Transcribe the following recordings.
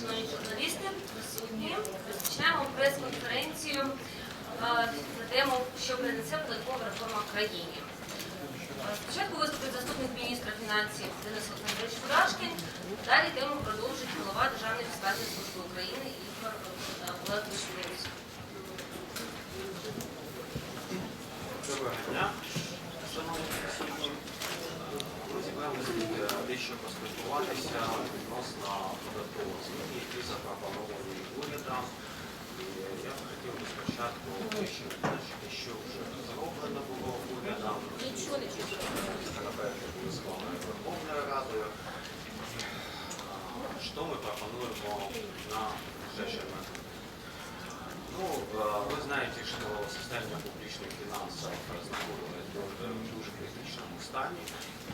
Шановні журналісти, присутні. Прес-конференцію е, на тему, що принесе податкова реформа країні. Е, Спочатку виступить заступник міністра фінансів Денис Олександрович Курашкін. Далі тему продовжить голова Державної фіскальної служби України Ігор е, Олег Вишневич. Доброго дня, шановні присутні. Ми зібралися е, дещо поспілкуватися відносно податкових змін, які запропоновані урядом. І я б хотів би спочатку дещо відзначити, що вже зроблено було урядом. Нічого не чую. Законопроекти були схвалені Верховною Радою. А, Що ми пропонуємо на ближайшее майбутнє? Ну, э, вы знаете, что состояние публичных финансов знаходилось в дуже, дуже критичному стані,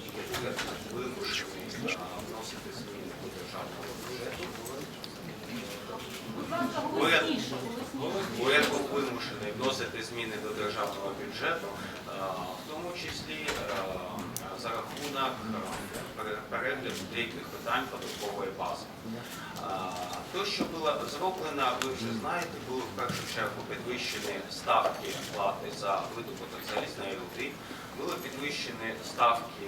і уряд вимушений е, вносити зміни до державного бюджету. Уряд, був вимушений вносити зміни до державного бюджету, в тому числі за рахунок перегляду деяких питань податкової бази. То, що було зроблено, ви вже знаєте, були в першу чергу підвищені ставки плати за видобуток залізної руди, були підвищені ставки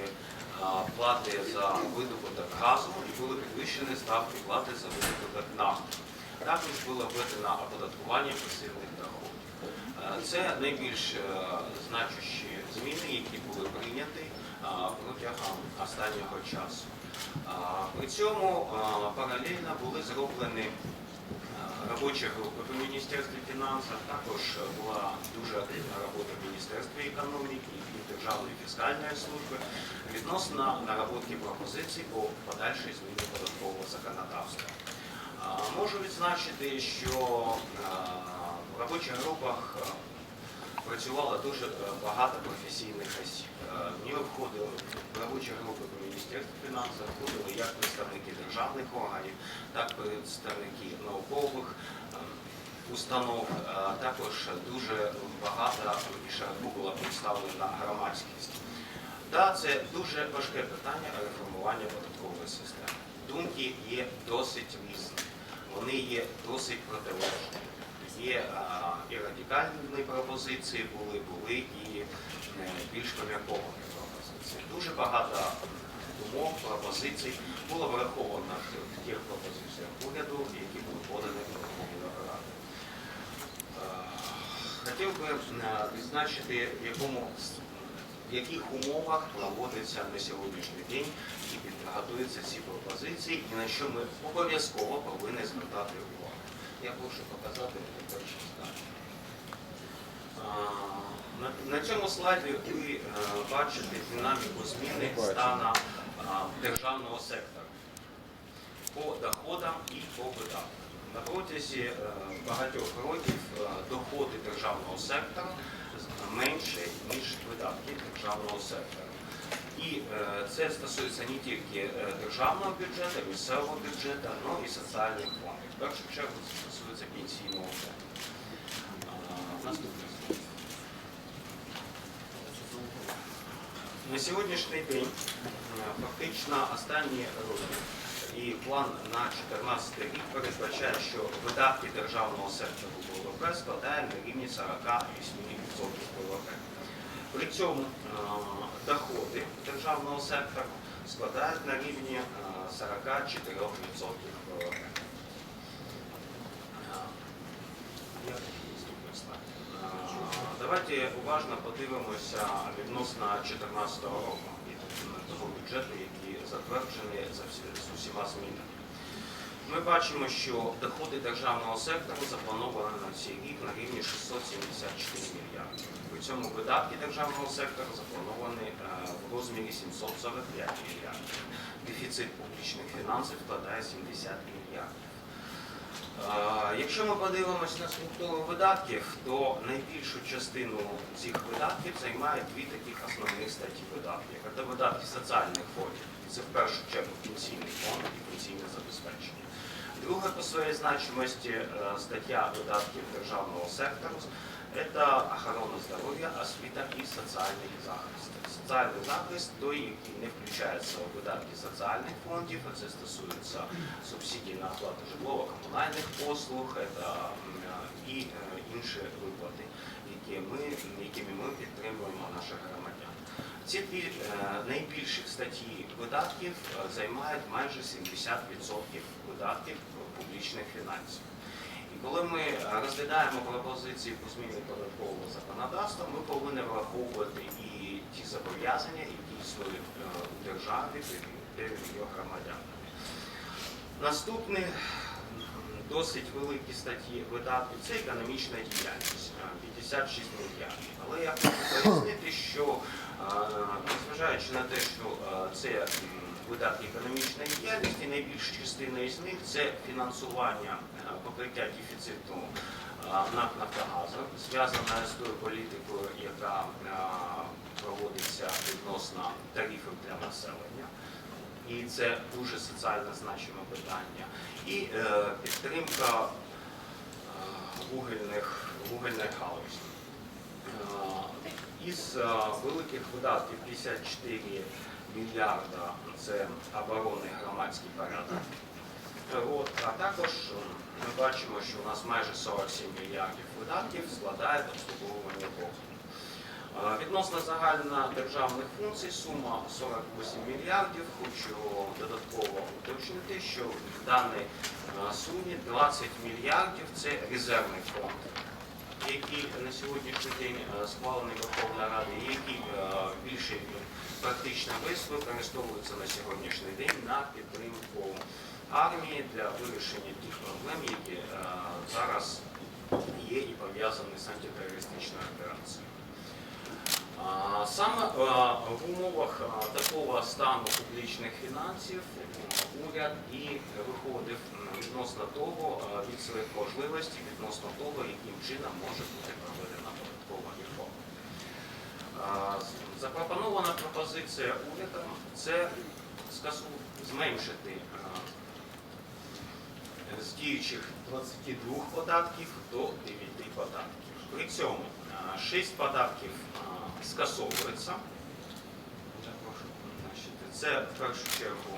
плати за видобуток газу і були підвищені ставки плати за видобуток нафти. Також було введено оподаткування пасивних доходів. Е, Це найбільш е, значущі зміни, які були прийняті е, протягом останнього часу. При цьому е, паралельно були зроблені робочі групи в Міністерстві фінансів, також була дуже активна робота в Міністерстві економіки і Державної фіскальної служби відносно наработки пропозицій по подальшій зміні податкового законодавства. Можу відзначити, що в робочих групах е, працювало дуже багато професійних осіб. В входили в робочі групи по Міністерству фінансів, входили як представники державних органів, так і представники наукових е, установ. Е, Також дуже багато була представлена громадськість. Та це дуже важке питання реформування податкової системи. Думки є досить різні, вони є досить протилежні. Є а, і радикальні пропозиції були, були і е, більш помірковані пропозиції. Дуже багато думок, пропозицій було враховано в тих пропозиціях уряду, які були подані в Верховну Раду. Е, Хотів би е, відзначити, в якому в яких умовах проводиться на сьогоднішній день і підготуються ці пропозиції, і на що ми обов'язково повинні звертати увагу. Я прошу показати перший слайд. А, На, цьому слайді ви е, бачите динаміку зміни стану державного сектору по доходам і по видаткам. На протязі е, багатьох років е, доходи державного сектору менше, ніж видатки державного сектору. І е, це стосується не тільки е, державного бюджету, місцевого бюджету, але і соціальних фондів. В першу чергу це стосується пенсійного фонду. А, Наступний слайд. На сьогоднішній день е, фактично останні роки і план на 2014 рік передбачає, що видатки державного сектору ВВП складає на рівні 48% ВВП. При цьому е, доходи державного сектору складають на рівні е, 44% ВВП. Е, я наступний слайд. Е, Давайте уважно подивимося відносно 2014 року і того бюджету, який затверджений за з усіма змінами. Ми бачимо, що доходи державного сектору заплановані на цей рік на рівні 674 мільярди. При цьому видатки державного сектору заплановані е, в розмірі 745 мільярдів. Дефіцит публічних фінансів складає 70 мільярдів. Якщо ми подивимось на структуру видатків, то найбільшу частину цих видатків займають дві таких основних статті видатків. Це видатки соціальних фондів. Це в першу чергу пенсійний фонд і пенсійне. Друга по своїй значимості е, стаття видатків державного сектору це охорона здоров'я, освіта і соціальний захист. Соціальний захист той, який не включається у видатки соціальних фондів, а це стосується субсидій на оплату житлово-комунальних послуг це, м, і е, інші виплати, якими ми підтримуємо наших громадян. Ці е, найбільші статті видатків е, займають майже 70% видатків публічних фінансів. І коли ми е, розглядаємо пропозиції по зміні податкового законодавства, ми повинні враховувати і ті зобов'язання, які існують у державі перед її громадянами. Наступний м, досить великі статті видатків це економічна діяльність е, 56 мільярдів. Але я хочу незважаючи на те, що е, це видатки економічної діяльності, найбільша частина із них це фінансування е, покриття дефіциту е, НАК «Нафтогазу», зв'язане з тою політикою, яка проводиться відносно тарифів для населення. І це дуже соціально значиме питання. І підтримка вугільних, вугільних галузей. Із е, великих видатків 54 мільярда це оборонний громадський порядок. Е, а також е, ми бачимо, що у нас майже 47 мільярдів видатків складає обслуговування боргу. Відносно загальна державних функцій сума 48 мільярдів. Хочу додатково уточнити, що в даній сумі 20 мільярдів це резервний фонд, який на сьогоднішній день е, схвалений Верховною Радою, який е, більше практично весь використовується на сьогоднішній день на підтримку армії для вирішення тих проблем, які е, зараз є і пов'язані з антитерористичною операцією. Саме в умовах такого стану публічних фінансів е, уряд і виходив відносно того від своїх можливостей, відносно того, яким чином може бути проведена податкова реформа. Запропонована пропозиція урядом це зменшити з діючих 22 податків до 9 податків. При цьому 6 податків скасовується. Це в першу чергу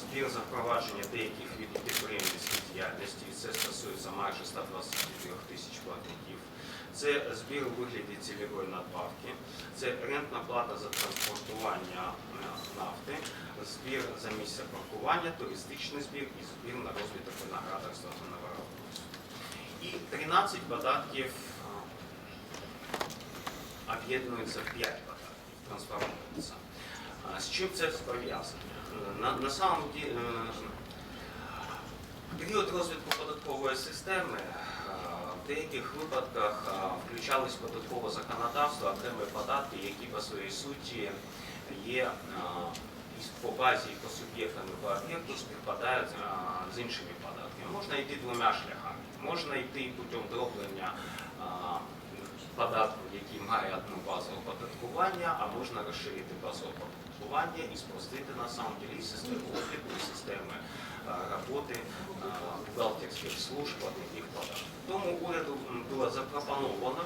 збір запровадження деяких видів підприємницької діяльності. Це стосується майже 124 тисяч платників. Це збір у вигляді цільової надбавки, це рентна плата за транспортування нафти, збір за місце паркування, туристичний збір і збір на розвиток виноградарства та виробництво. І 13 податків об'єднуються в 5 податків, трансформуються. З чим це пов'язано? На, на самом ді- е, період розвитку податкової системи е, в деяких випадках е, включались податкове законодавство окремі податки, які по своїй суті є по базі по суб'єктам і по об'єкту співпадають з іншими податками. Можна йти двома шляхами. Можна йти путем дроблення податку, який має одну базу оподаткування, а можна розширити базу оподаткування і спростити на самом деле і систему обліку, і системи е, роботи е, бухгалтерських служб платників податків. Тому уряду було запропоновано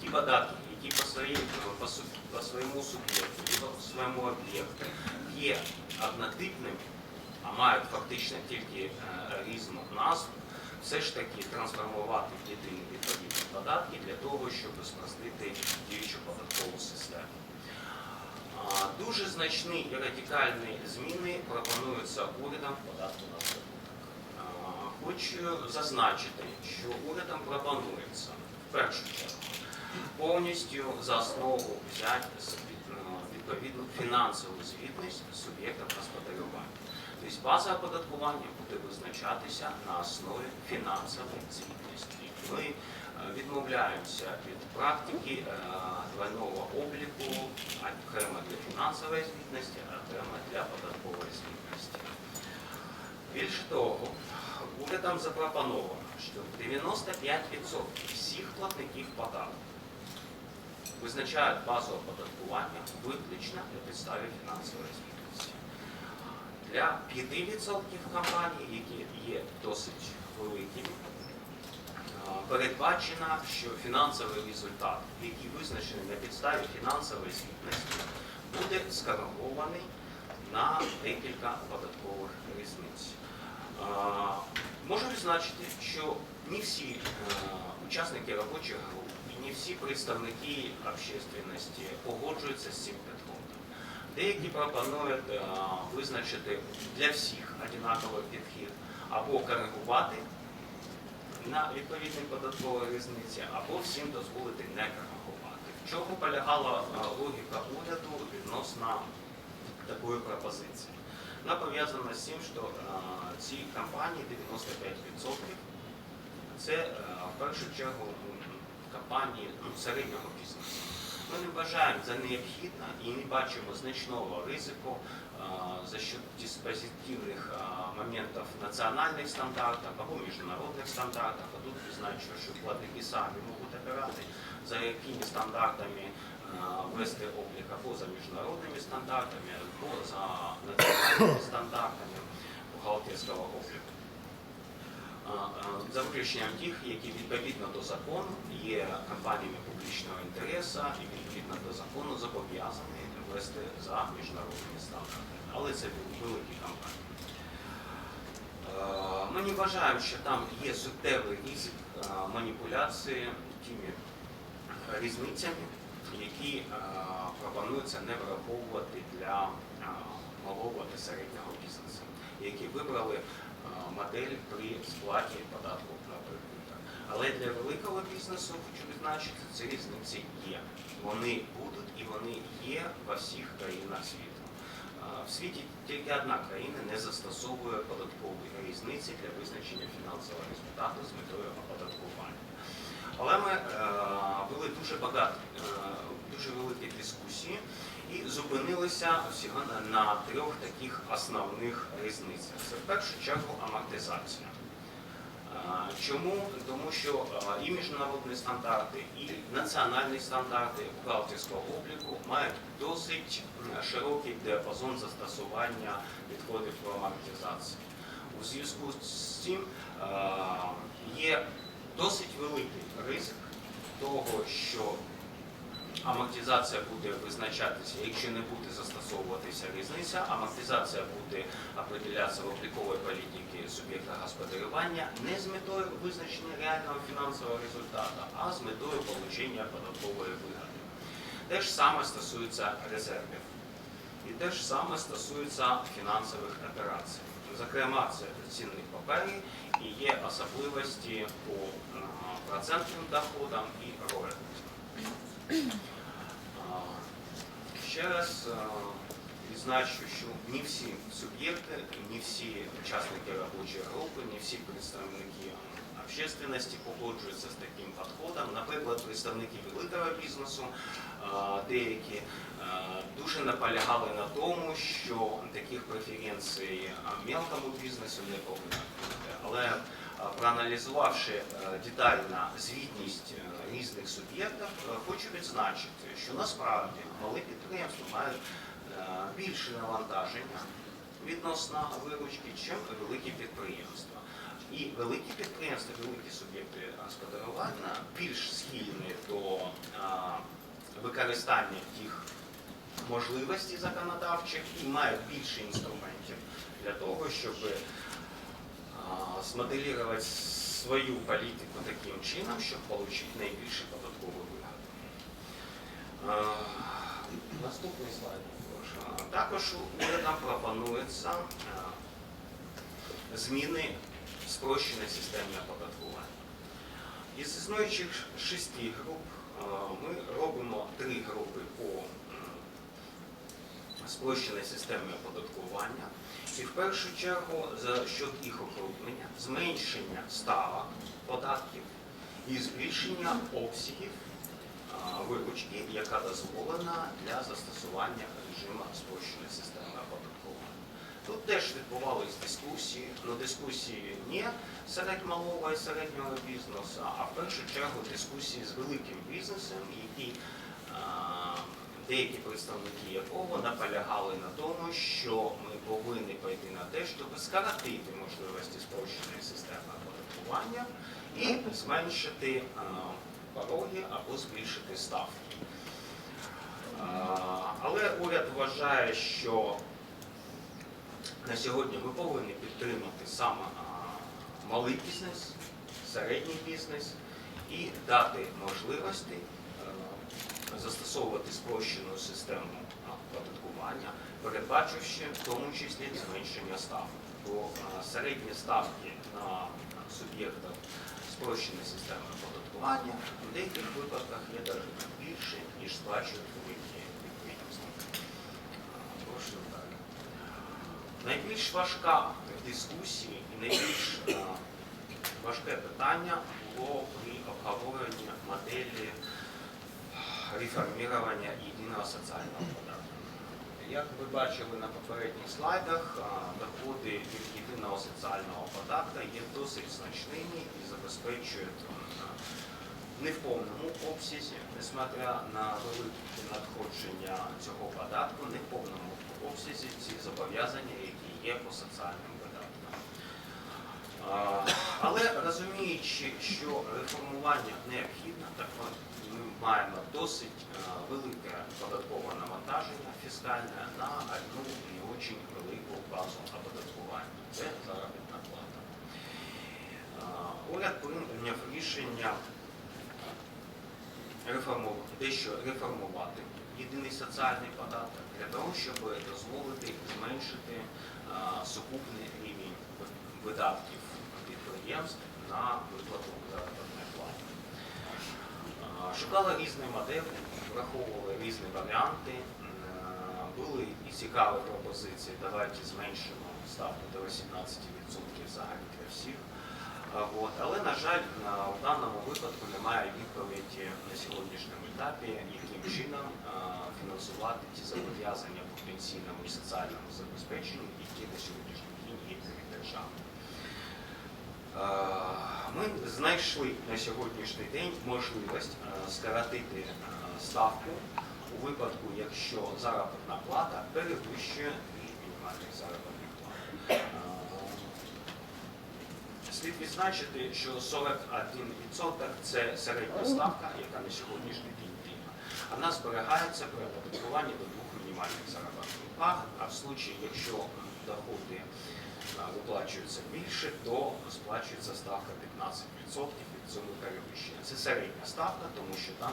ті податки, які по, своїй, по, су- по своєму суб'єкту по своєму об'єкту є однотипними, а мають фактично тільки е, різну назву, все ж таки трансформувати єдині відповідні податки для того, щоб спростити діючу податкову систему. Дуже значні і радикальні зміни пропонуються урядом в податку на прибуток. Хочу зазначити, що урядом пропонується в першу чергу повністю за основу взяти відповідну фінансову звітність суб'єктів господарювання. Тобто база оподаткування буде визначатися на основі фінансової звітності. Ми е, відмовляємося від практики е, двойного обліку окремо для фінансової звітності, окремо для податкової звітності. Більше того, урядом запропоновано, що 95% всіх платників податку визначають базу оподаткування виключно на підставі фінансової звітності. Для 5% компаній, які є досить великими, передбачено, що фінансовий результат, який визначений на підставі фінансової звітності, буде скоригований на декілька податкових різниць. Можу відзначити, що не всі е, учасники робочих груп і не всі представники общественності погоджуються з цим підходом. Деякі пропонують е, визначити для всіх однаковий підхід або коригувати на відповідній податковій різниці, або всім дозволити не коригувати. В чому полягала е, логіка уряду відносно такої пропозиції? Вона пов'язана з тим, що е, ці компанії 95% це в першу чергу компанії ну, середнього бізнесу. Ми не вважаємо за необхідне і не бачимо значного ризику е, за счет диспозитивних е, моментів національних стандартів або міжнародних стандартів. А тут відзначу, що платники самі можуть обирати, за якими стандартами е, вести облік або за міжнародними стандартами, або за національними стандартами бухгалтерського обліку. За виключенням тих, які відповідно до закону є компаніями публічного інтересу відповідно до закону зобов'язані вести за міжнародними стандартами. Але це великі компанії. Е, Ми не вважаємо, що там є суттєвий ризик е, маніпуляції тими різницями, які е, пропонується не враховувати для е, малого та середнього бізнесу, які вибрали е, модель при сплаті податку на прибуток. Але для великого бізнесу хочу відзначити, ці різниці є. Вони будуть і вони є во всіх країнах світу. В світі тільки одна країна не застосовує податкові різниці для визначення фінансового результату з метою оподаткування. Але ми е, були дуже багато, е, дуже великі дискусії і зупинилися всього на трьох таких основних різницях. Це в першу чергу амортизація. Чому? Тому що і міжнародні стандарти, і національні стандарти бухгалтерського обліку мають досить широкий діапазон застосування відходів по амортизації. У зв'язку з цим є досить великий ризик того, що амортизація буде визначатися, якщо не буде застосовуватися різниця, амортизація буде определятися в обліковій політиці суб'єкта господарювання не з метою визначення реального фінансового результату, а з метою отримання податкової вигоди. Те ж саме стосується резервів. І те ж саме стосується фінансових операцій. Зокрема, це цінних паперів і є особливості по процентним доходам і роялтям. Ще раз відзначу, що не всі суб'єкти, не всі учасники робочої групи, не всі представники общественності погоджуються з таким підходом. Наприклад, представники великого бізнесу, деякі дуже наполягали на тому, що таких преференцій мелкому бізнесу не повинно бути. Але проаналізувавши е, детально звітність е, різних суб'єктів, е, хочу відзначити, що насправді малі підприємства мають е, більше навантаження відносно виручки, чим великі підприємства. І великі підприємства, великі суб'єкти господарювання більш схильні до е, використання тих можливостей законодавчих і мають більше інструментів для того, щоб смоделировать свою політику таким чином, щоб отримати найбільше податкову вигоду. Наступний слайд. Також урядом пропонується зміни спрощеної системі оподаткування. Із існуючих шести груп ми робимо три групи по м, спрощеній системі оподаткування. І в першу чергу за счет їх округлення, зменшення ставок податків і збільшення обсягів виручки, яка дозволена для застосування режиму спрощеної системи оподаткування. Тут теж відбувались дискусії, ну дискусії не серед малого і середнього бізнесу, а в першу чергу дискусії з великим бізнесом, які а, деякі представники якого наполягали на тому, що ми повинні пойти на те, щоб скоротити можливості спрощеної системи оподаткування і зменшити пороги або збільшити ставки. Але уряд вважає, що на сьогодні ми повинні підтримати саме малий бізнес, середній бізнес і дати можливості е, застосовувати спрощену систему оподаткування, передбачивши в тому числі зменшення ставок. Бо е, середні ставки на суб'єктах спрощеної системи оподаткування в деяких випадках є навіть більше, ніж сплачують великі підприємства. Е, Прошу далі. Найбільш важка в дискусії і найбільш е, важке питання було при обговоренні моделі реформування єдиного соціального податку. Як ви бачили на попередніх слайдах, доходи від єдиного соціального податку є досить значними і забезпечують не в повному обсязі, несмотря на великі надходження цього податку, не в повному обсязі ці зобов'язання, які є по. А, Але розуміючи, що реформування необхідне, так ми маємо досить е, велике податкове навантаження фіскальне на одну не дуже велику базу оподаткування. Це заробітна плата. Уряд прийняв рішення реформувати, дещо реформувати єдиний соціальний податок для того, щоб дозволити зменшити сукупний рівень видатків підприємств на виплату заробітної плати. Шукали різні моделі, враховували різні варіанти. Були і цікаві пропозиції, давайте зменшимо ставку до 18% взагалі для всіх. От. Але, на жаль, в даному випадку немає відповіді на сьогоднішньому етапі, яким чином фінансувати ті зобов'язання по пенсійному і соціальному забезпеченню, які на сьогоднішній день є перед державою. Е, Ми знайшли на сьогоднішній день можливість е, скоротити е, ставку у випадку, якщо заробітна плата перевищує мінімальних заробітних плат. Е, Слід відзначити, що 41% це середня ставка, яка на сьогоднішній день діє. Вона зберігається при оподаткуванні до мінімальних заробітних плат, а в случаї, якщо доходи а, виплачується більше, то сплачується ставка 15% від цього перевищення. Це середня ставка, тому що там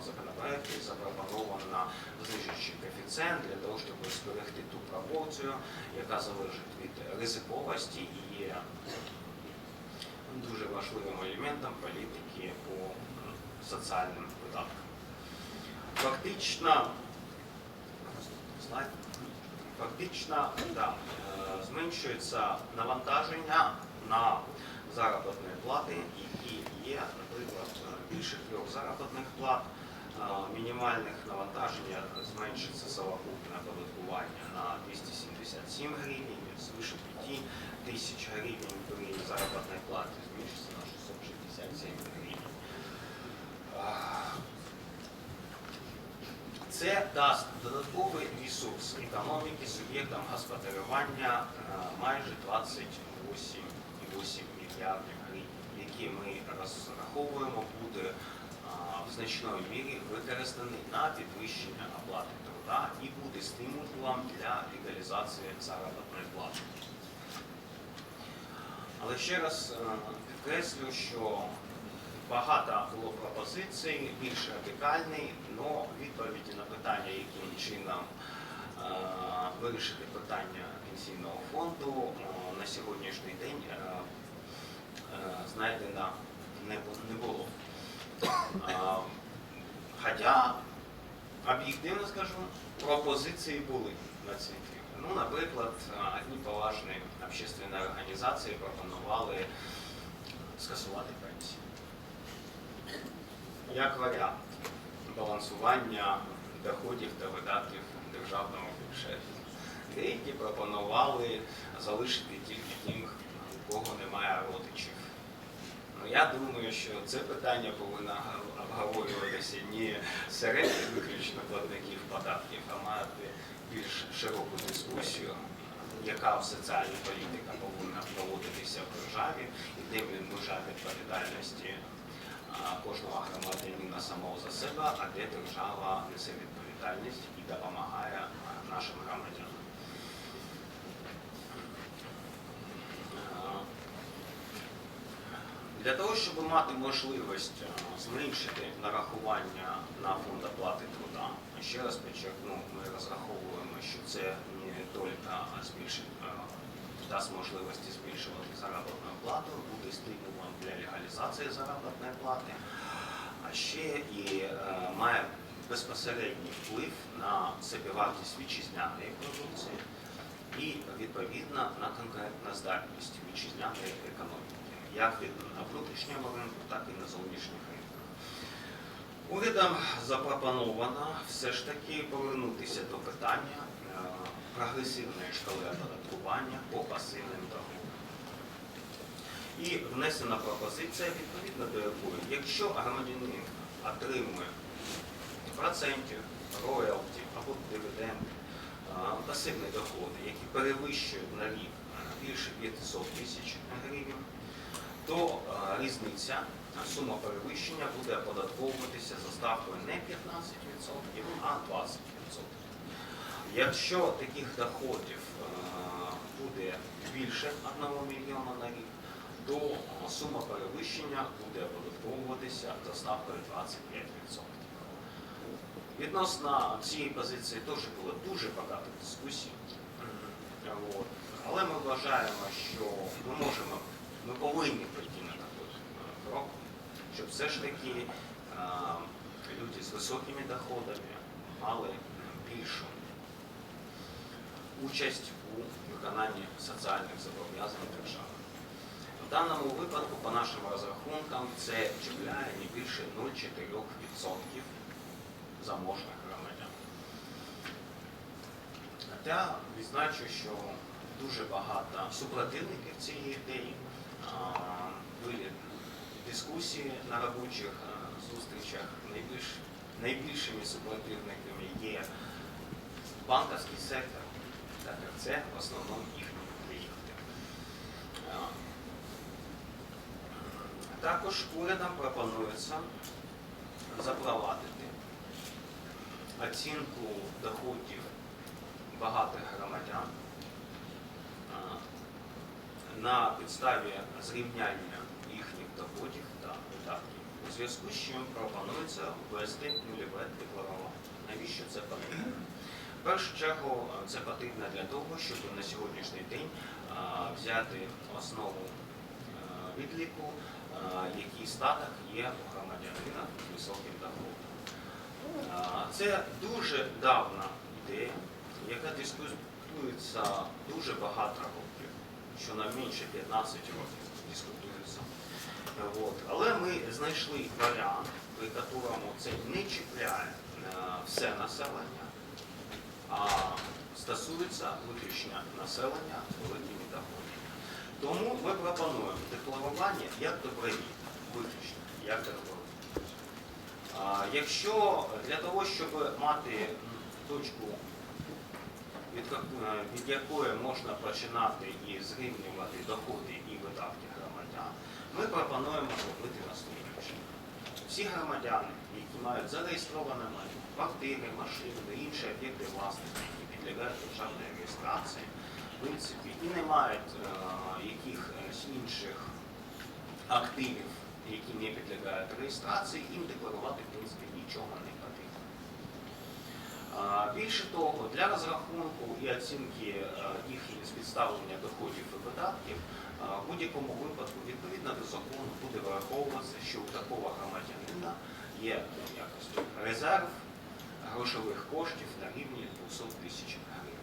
в законопроекті запропоновано знижуючий коефіцієнт для того, щоб зберегти ту пропорцію, яка залежить від ризиковості і дуже важливим елементом політики по соціальним видаткам. Фактично. Фактично да, е, зменшується навантаження на заробітні плати, які є, наприклад, е, більше трьох заробітних плат. Е, Мінімальних навантаження зменшиться совокупне оподаткування на 277 гривень, свише 5 тисяч гривень при заробітній платі збільшиться на 667 гривень. Е, Це дасть додатковий ресурс економіки суб'єктам господарювання е, майже 28,8 мільярдів гривень, які ми розраховуємо буде е, в значної мірі використаний на підвищення оплати труда і буде стимулом для легалізації заробітної плати. Але ще раз е, підкреслю, що багато було пропозицій, більш радикальний, але відповіді на питання, яким чином е, вирішити питання пенсійного фонду е, на сьогоднішній день е, е, знайдено не було. Хоча, об'єктивно скажу, пропозиції були на цей тему. Ну, наприклад, одні поважні общественні організації пропонували скасувати пенсії. Як варіант балансування доходів та видатків державного бюджету. Деякі пропонували залишити тільки тим, у кого немає родичів. Ну, я думаю, що це питання повинно обговорюватися не серед виключно платників податків, а мати більш широку дискусію, яка соціальна політика повинна проводитися в державі, і де межа відповідальності кожного громадянина самого за себе, а де держава несе відповідальність і допомагає нашим громадянам. Для того, щоб мати можливість е, зменшити нарахування на фонд оплати труда, ще раз підчеркну, ми розраховуємо, що це не тільки збільшить, е, дасть можливості збільшувати заробітну плату, буде стимулом для легалізації заробітної плати, а ще і е, має безпосередній вплив на собівартість вітчизняної продукції і відповідно на конкурентну здатність вітчизняної економіки, як на внутрішньому ринку, так і на зовнішніх ринках. Урядом запропоновано все ж таки повернутися до питання е, прогресивної шкали оподаткування по пасивним доходам. І внесена пропозиція, відповідно до якої, якщо громадянин отримує процентів, роялті або дивіденди, пасивні доходи, які перевищують на рік більше 500 тисяч гривень, то різниця, сума перевищення буде оподатковуватися за ставкою не 15%, а 20%. Якщо таких доходів буде більше 1 мільйона на рік, то сума перевищення буде оподатковуватися за ставкою 25%. Відносно цієї позиції теж було дуже багато дискусій. Але ми вважаємо, що ми можемо, ми повинні прийти на такий е, крок, щоб все ж таки е, люди з високими доходами мали більшу участь у виконанні соціальних зобов'язань держави. В даному випадку, по нашим розрахункам, це чіпляє не більше 0,4% заможних громадян. Хоча відзначу, що дуже багато супротивників цієї ідеї були дискусії на робочих зустрічах. Найбільш, найбільшими супротивниками є банківський сектор, це в основному їхні клієнти. Також урядом пропонується запровадити оцінку доходів багатих громадян на підставі зрівняння їхніх доходів та видатків. У зв'язку з чим пропонується ввести нульове декларування. Навіщо це потрібно? В першу чергу це потрібно для того, щоб на сьогоднішній день взяти основу відліку, а, який статок є у громадянина з високим доходом. Це дуже давна ідея, яка дискутується дуже багато років, що на менше 15 років дискутується. От. Але ми знайшли варіант, при якому це не чіпляє е, все населення, а стосується виключно населення з великими. Тому ми пропонуємо декларування як добровільне, виключно як добровільне. Якщо для того, щоб мати точку, від, як- від якої можна починати і зрівнювати доходи і видатки громадян, ми пропонуємо зробити наступним чином. Всі громадяни, які мають зареєстроване майно, квартири, машини, інші об'єкти власності, які підлягають державній реєстрації, в принципі, і не мають е, якихось інших активів, які не підлягають реєстрації, їм декларувати в принципі нічого не потрібно. Більше того, для розрахунку і оцінки е, їхніх спідставлення доходів і видатків в будь-якому випадку відповідно до закону буде враховуватися, що у такого громадянина є якось резерв грошових коштів на рівні 200 тисяч гривень.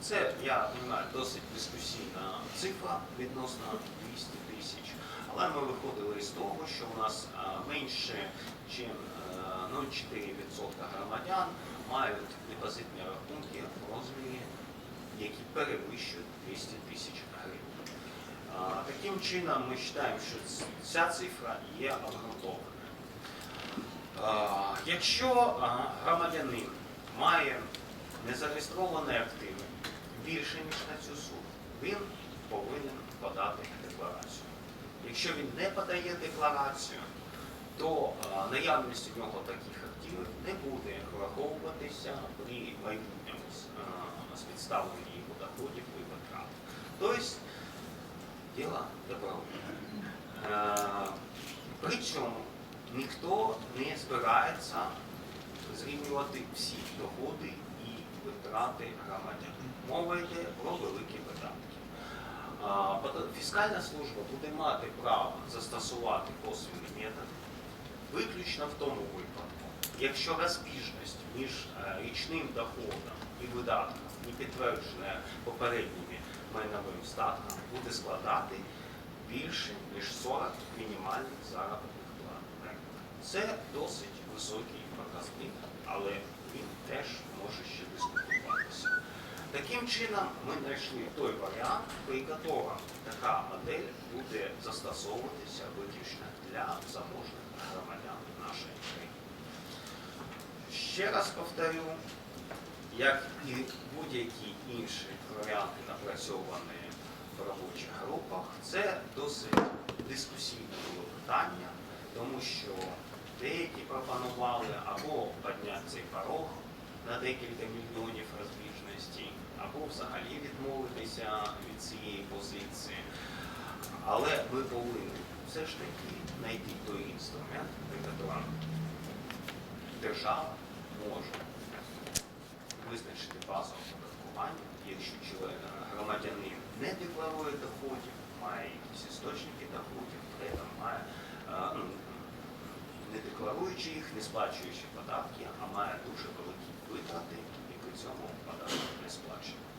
Це, я розумію, досить дискусійна цифра відносно 200 тисяч. Але ми виходили з того, що у нас менше, ніж 0,4% громадян мають депозитні рахунки в розмірі які перевищують 200 тисяч гривень. Таким чином, ми вважаємо, що ця цифра є обґрунтованою. Якщо громадянин має незареєстровані активи більше, ніж на цю суму, він повинен подати декларацію. Якщо він не подає декларацію, то наявність у нього таких активів не буде враховуватися при майбутньому а, спідставленні його доходів і витрат. Тобто діло добровільне. Е, При цьому ніхто не збирається зрівнювати всі доходи і витрати громадян. Мова йде про великі видатки. Фіскальна служба буде мати право застосувати косвенний метод виключно в тому випадку, якщо розбіжність між е, річним доходом і видатком не підтверджена попередніми майновим статком, буде складати більше ніж 40 мінімальних заробітних плат. Це досить високий показник, але він теж може ще дискутуватися. Таким чином, ми знайшли той варіант, при якому така модель буде застосовуватися виключно для заможних громадян нашої країни. Ще раз повторю, як і будь-які інші варіанти напрацьовані в робочих групах, це досить дискусійне було питання, тому що деякі пропонували або підняти цей порог на декілька мільйонів розбіжностей, або взагалі відмовитися від цієї позиції. Але ми повинні все ж таки знайти той інструмент, при якому держава може визначити базове оподаткування, якщо громадянин не декларує доходів, має якісь істочники доходів, при цьому має, е, ну, не декларуючи їх, не сплачуючи податки, а має дуже великі витрати і при цьому податки не сплачує.